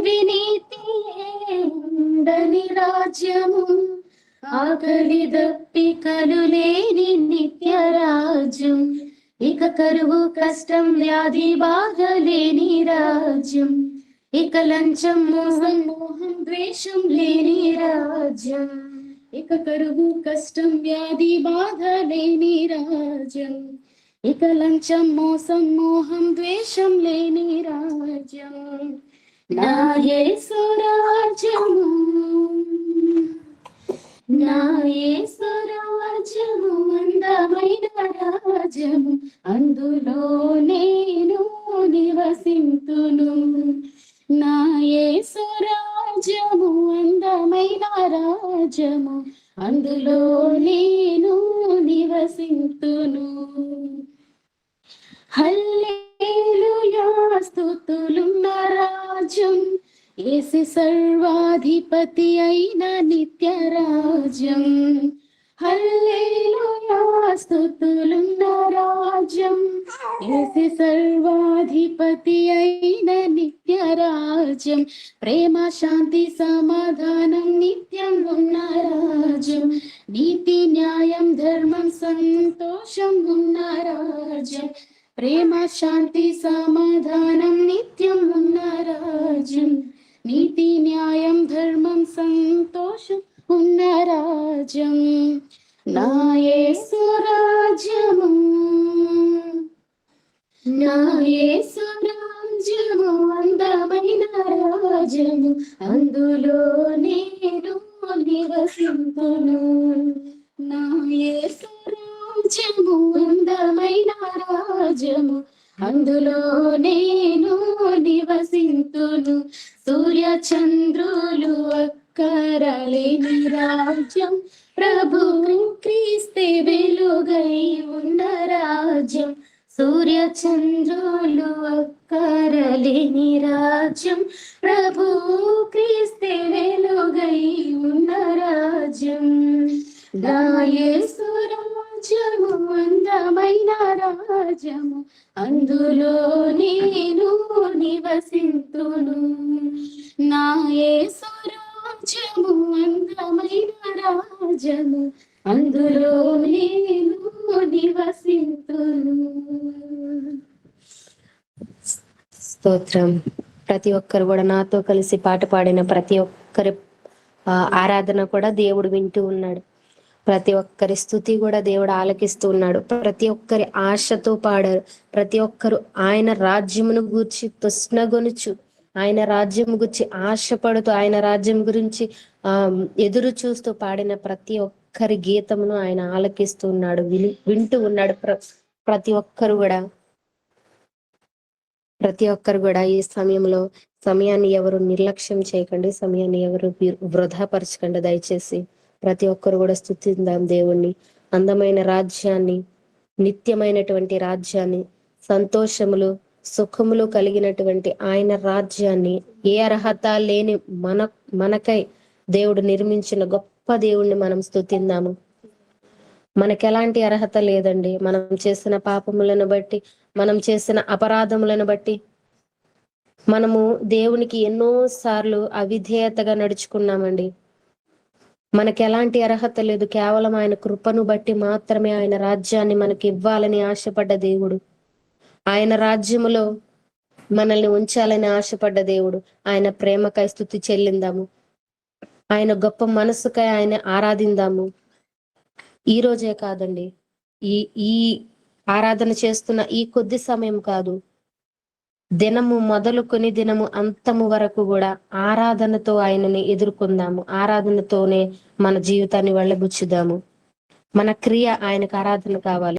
అవినీతి ఎండని రాజ్యము ఆకలి దప్పికలు లేని నిత్య రాజ్యం ఇక కరువు కష్టం వ్యాధి బాగలేని రాజ్యం. ఇక లంచం మోహన్ మోహన్ ద్వేషం లేని రాజ్యం. ఇక కరువు కష్టం వ్యాధి బాధ లేని రాజ్యం. ఇక లంచం మోసం మోహం ద్వేషం లేని రాజ్యం. నా యేసు రాజ్యము నా అందమైన రాజము అందులో నేను నివసింతును. నా యేసు అందమైన రాజము అందులో నేను నివసింతును. హల్లేలుయా స్తుతులున్న ఏసి సర్వాధిపతి అయిన నిత్య రాజ్యం రాజ్యం. ఏసి సర్వాధిపతి అయిన నిత్య రాజ్యం ప్రేమ శాంతి సమాధానం నిత్యం ఉన్న రాజ్యం. నీతి న్యాయం ధర్మం సంతోషం ఉన్న రాజ్యం. ప్రేమ శాంతి సమాధానం నిత్యం ఉన్న రాజ్యం. నీతి న్యాయం ధర్మం సంతోషం ఉన్న రాజ్యం. నాయే స్వరాజ్యము నాయే స్వరాజ్యము అందమైన రాజ్యము. అందులో నేను నివసింతును. నాయే స్వరాజ్యము అందమైన రాజ్యము. అందులో నేను నివసి నివసింతును సూర్య చంద్రులు అక్కరలేని రాజ్యం. ప్రభు క్రీస్తే వెలుగై ఉన్న రాజ్యం. సూర్య చంద్రులు అక్కరలేని రాజ్యం. ప్రభు క్రీస్తే వెలుగై ఉన్న రాజ్యం. నాయే రాజ్యము. అందులో నేను నివసింతును. నా యేసు రాజ్యము అందమైన రాజ్యము. అందులో నేను నివసింతును. స్తోత్రం. ప్రతి ఒక్కరు కూడా నాతో కలిసి పాట పాడిన ప్రతి ఒక్కరి ఆరాధన కూడా దేవుడు వింటూ ఉన్నాడు. ప్రతి ఒక్కరి స్థుతి కూడా దేవుడు ఆలకిస్తూ ఉన్నాడు. ప్రతి ఒక్కరి ఆశతో పాడారు. ప్రతి ఒక్కరు ఆయన రాజ్యమును గూర్చి తృష్ణగొనుచు ఆయన రాజ్యం గురించి ఆశపడుతూ ఆయన రాజ్యం గురించి ఆ ఎదురు చూస్తూ పాడిన ప్రతి ఒక్కరి గీతమును ఆయన ఆలకిస్తూ ఉన్నాడు. విని వింటూ ఉన్నాడు ప్ర ప్రతి ఒక్కరు కూడా. ప్రతి ఒక్కరు కూడా ఈ సమయంలో సమయాన్ని ఎవరు నిర్లక్ష్యం చేయకండి సమయాన్ని ఎవరు వృ- వృధాపరచకండి. దయచేసి ప్రతి ఒక్కరు కూడా స్థుతిద్దాం దేవుణ్ణి. అందమైన రాజ్యాన్ని నిత్యమైనటువంటి రాజ్యాన్ని సంతోషములు సుఖములు కలిగినటువంటి ఆయన రాజ్యాన్ని ఏ అర్హత లేని మన మనకై దేవుడు నిర్మించిన గొప్ప దేవుణ్ణి మనం స్థుతిందాము మనకి ఎలాంటి అర్హత లేదండి. మనం చేసిన పాపములను బట్టి మనం చేసిన అపరాధములను బట్టి మనము దేవునికి ఎన్నో సార్లు అవిధేయతగా నడుచుకున్నామండి. మనకి ఎలాంటి అర్హత లేదు. కేవలం ఆయన కృపను బట్టి మాత్రమే ఆయన రాజ్యాన్ని మనకి ఇవ్వాలని ఆశపడ్డ దేవుడు. ఆయన రాజ్యములో మనల్ని ఉంచాలని ఆశపడ్డ దేవుడు. ఆయన ప్రేమకై స్థుతి చెల్లిందాము. ఆయన గొప్ప మనసుకై ఆయన ఆరాధిందాము. ఈ రోజే కాదండి. ఈ ఈ ఆరాధన చేస్తున్న ఈ కొద్ది సమయం కాదు. దినము మొదలుకొని దినము అంతము వరకు కూడా ఆరాధనతో ఆయనని ఎదుర్కొందాము. ఆరాధనతోనే మన జీవితాన్ని వెళ్ళబుచ్చుదాము. మన క్రియ ఆయనకు ఆరాధన కావాలి.